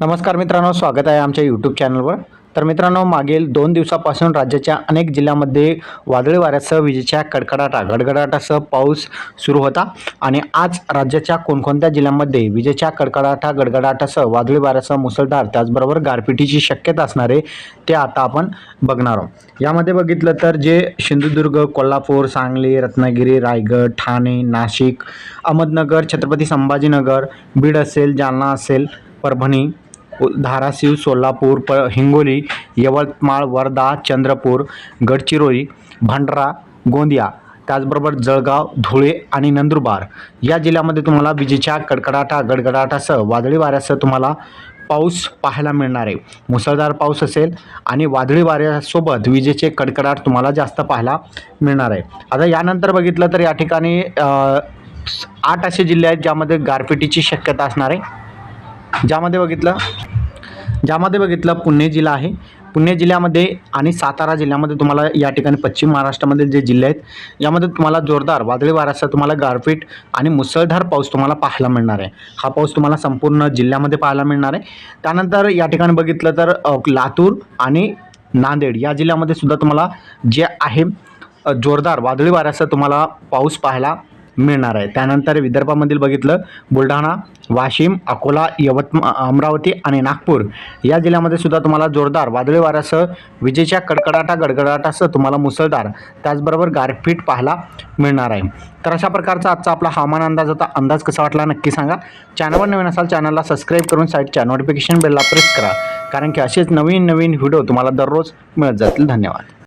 नमस्कार मित्रांनो स्वागत आहे आमच्या यूट्यूब चॅनलवर तर मित्रांनो मागील दोन दिवसापासून राज्याच्या अनेक जिल्ह्यामध्ये वादळी वाऱ्यासह विजेच्या कडकडाटा गडगडाटासह पाऊस सुरू होता. आणि आज राज्याच्या कोणकोणत्या जिल्ह्यांमध्ये विजेच्या कडकडाटा गडगडाटासह वादळी वाऱ्यासह मुसळधार त्याचबरोबर गारपिटीची शक्यता असणारे ते आता आपण बघणार आहोत. यामध्ये बघितलं तर जे सिंधुदुर्ग कोल्हापूर सांगली रत्नागिरी रायगड ठाणे नाशिक अहमदनगर छत्रपती संभाजीनगर बीड असेल जालना असेल परभणी धाराशिव सोलापूर प हिंगोली यवतमाळ वर्धा चंद्रपूर गडचिरोली भंडारा गोंदिया त्याचबरोबर जळगाव धुळे आणि नंदुरबार. या जिल्ह्यामध्ये तुम्हाला विजेच्या कडकडाटा गडगडाटासह वादळी वाऱ्यासह तुम्हाला पाऊस पाहायला मिळणार आहे. मुसळधार पाऊस असेल आणि वादळी वाऱ्यासोबत विजेचे कडकडाट तुम्हाला जास्त पाहायला मिळणार आहे. आता यानंतर बघितलं तर या ठिकाणी आठ असे जिल्हे आहेत ज्यामध्ये गारपिटीची शक्यता असणार आहे. ज्यामध्ये बघितलं ज्यामध्ये बघितलं पुणे जिल्हा आहे. पुणे जिल्ह्यामध्ये आणि सातारा जिल्ह्यामध्ये तुम्हाला या ठिकाणी पश्चिम महाराष्ट्रामध्ये जे जिल्हे आहेत यामध्ये तुम्हाला जोरदार वादळी वाऱ्यासह तुम्हाला गारपीट आणि मुसळधार पाऊस तुम्हाला पाहायला मिळणार आहे. हा पाऊस तुम्हाला संपूर्ण जिल्ह्यामध्ये पाहायला मिळणार आहे. त्यानंतर या ठिकाणी बघितलं तर लातूर आणि नांदेड या जिल्ह्यामध्ये सुद्धा तुम्हाला जे आहे जोरदार वादळी वाऱ्यासह तुम्हाला पाऊस पाहायला मिळणार आहे. त्यानंतर विदर्भामधील बघितलं बुलढाणा वाशिम अकोला यवतमा अमरावती आणि नागपूर या जिल्ह्यामध्ये सुद्धा तुम्हाला जोरदार वादळी वाऱ्यासह विजेच्या कडकडाटा गडगडाटासह तुम्हाला मुसळधार त्याचबरोबर गारपीट पाहायला मिळणार आहे. तर अशा प्रकारचा आजचा आपला हवामान अंदाज होता. अंदाज कसा वाटला नक्की सांगा. चॅनलवर नवीन असाल चॅनलला सबस्क्राईब करून साईटच्या नोटिफिकेशन बेलला प्रेस करा. कारण की असेच नवीन नवीन व्हिडिओ तुम्हाला दररोज मिळत जातील. धन्यवाद.